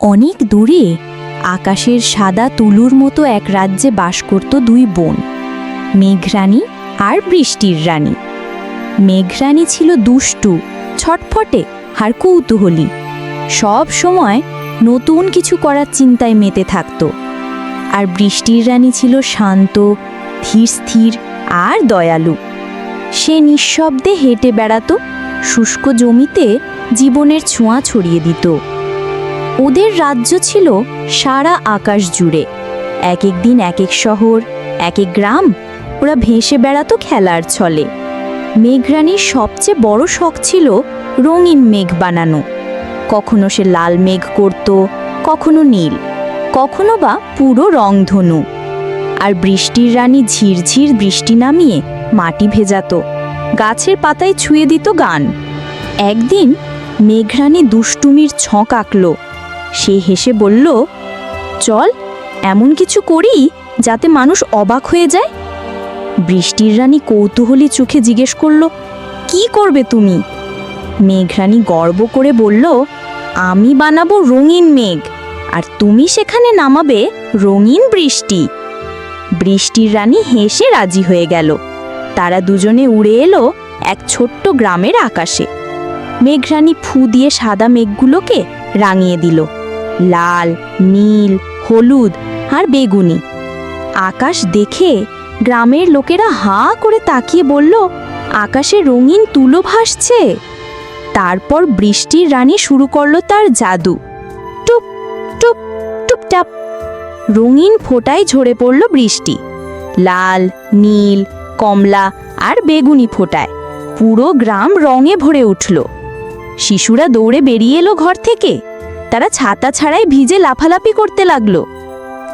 অনেক দূরে আকাশের সাদা তুলুর মতো এক রাজ্যে বাস করত দুই বোন, মেঘরানী আর বৃষ্টির রানী। মেঘরানী ছিল দুষ্টু, ছটফটে আর কৌতূহলী। সব সময় নতুন কিছু করার চিন্তায় মেতে থাকত। আর বৃষ্টির রানী ছিল শান্ত, ধীর স্থির আর দয়ালু। সে নিঃশব্দে হেঁটে বেড়াতো, শুষ্ক জমিতে জীবনের ছোঁয়া ছড়িয়ে দিত। ওদের রাজ্য ছিল সারা আকাশ জুড়ে। এক এক দিন, এক এক শহর, এক এক গ্রাম, ওরা ভেসে বেড়াতো খেলার ছলে। মেঘরানীর সবচেয়ে বড় শখ ছিল রঙিন মেঘ বানানো। কখনো সে লাল মেঘ করত, কখনো নীল, কখনো বা পুরো রংধনু। আর বৃষ্টির রানী ঝিরঝির বৃষ্টি নামিয়ে মাটি ভেজাতো, গাছের পাতায় ছুঁয়ে দিত গান। একদিন মেঘরানী দুষ্টুমির ছক আঁকল সে হেসে বলল, চল, এমন কিছু করি যাতে মানুষ অবাক হয়ে যায়? বৃষ্টির রানী কৌতূহলী চোখে জিজ্ঞেস করল, কি করবে তুমি? মেঘরানী গর্ব করে বলল, আমি বানাবো রঙিন মেঘ, আর তুমি সেখানে নামাবে রঙিন বৃষ্টি। বৃষ্টির রানী হেসে রাজি হয়ে গেল। তারা দুজনে উড়ে এলো এক ছোট্ট গ্রামের আকাশে। মেঘরানী ফু দিয়ে সাদা মেঘগুলোকে রাঙিয়ে দিল। লাল, নীল, হলুদ আর বেগুনি। আকাশ দেখে গ্রামের লোকেরা হাঁ করে তাকিয়ে বলল, আকাশে রঙিন তুলো ভাসছে। তারপর বৃষ্টির রানী শুরু করল তার জাদু। টুপ টুপ টুপটাপ রঙিন ফোটায় ঝরে পড়ল বৃষ্টি। লাল, নীল, কমলা আর বেগুনি ফোটায়। পুরো গ্রাম রঙে ভরে উঠল। শিশুরা দৌড়ে বেরিয়ে এলো ঘর থেকে। তারা ছাতা ছাড়াই ভিজে লাফালাফি করতে লাগল।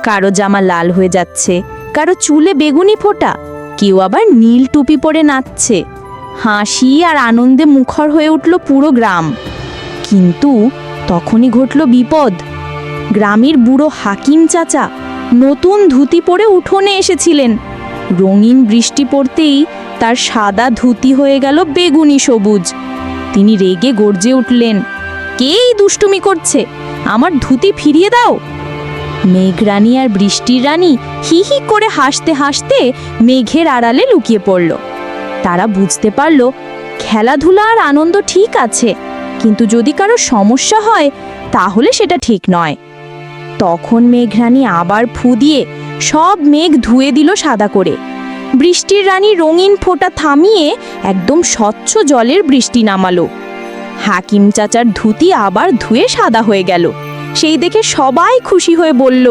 কারও জামা লাল হয়ে যাচ্ছে, কারও চুলে বেগুনি ফোটা, কেউ আবার নীল টুপি পরে নাচছে। হাসি আর আনন্দে মুখর হয়ে উঠল পুরো গ্রাম। কিন্তু তখনই ঘটল বিপদ। গ্রামের বুড়ো হাকিম চাচা নতুন ধুতি পরে উঠোনে এসেছিলেন। রঙিন বৃষ্টি পড়তেই তার সাদা ধুতি হয়ে গেল বেগুনি সবুজ। তিনি রেগে গর্জে উঠলেন। কে এই দুষ্টুমি করছে? আমার ধুতি ফিরিয়ে দাও। মেঘরানী আর বৃষ্টির রানী হি হি করে হাসতে হাসতে মেঘের আড়ালে লুকিয়ে পড়ল। তারা বুঝতে পারল, খেলাধুলা আর আনন্দ ঠিক আছে, কিন্তু যদি কারও সমস্যা হয়, তাহলে সেটা ঠিক নয়। তখন মেঘরানী আবার ফু দিয়ে সব মেঘ ধুয়ে দিল সাদা করে। বৃষ্টির রানী রঙিন ফোঁটা থামিয়ে একদম স্বচ্ছ জলের বৃষ্টি নামালো। হাকিম চাচার ধুতি আবার ধুয়ে সাদা হয়ে গেল। সেই দেখে সবাই খুশি হয়ে বলল,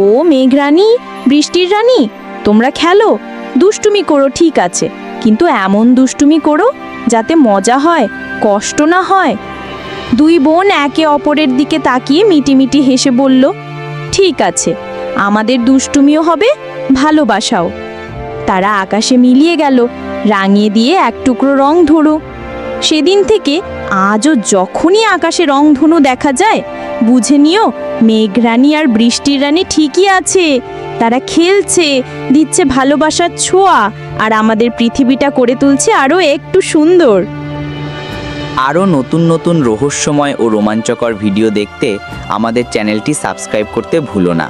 ও মেঘরানী, বৃষ্টির রানী, তোমরা খেলো, দুষ্টুমি করো ঠিক আছে, কিন্তু এমন দুষ্টুমি করো যাতে মজা হয়, কষ্ট না হয়। দুই বোন একে অপরের দিকে তাকিয়ে মিটিমিটি হেসে বলল, ঠিক আছে, আমাদের দুষ্টুমিও হবে, ভালোবাসাও। তারা আকাশে মিলিয়ে গেল, রাঙিয়ে দিয়ে এক টুকরো রং ধরো। সেদিন থেকে আজও যখনই আকাশে রংধনু দেখা যায়, বুঝে নিও মেঘরানী আর বৃষ্টির রানী ঠিকই আছে। তারা খেলছে, দিচ্ছে ভালোবাসার ছোঁয়া আর আমাদের পৃথিবীটা করে তুলছে আরও একটু সুন্দর। আরও নতুন নতুন রহস্যময় ও রোমাঞ্চকর ভিডিও দেখতে আমাদের চ্যানেলটি সাবস্ক্রাইব করতে ভুলো না।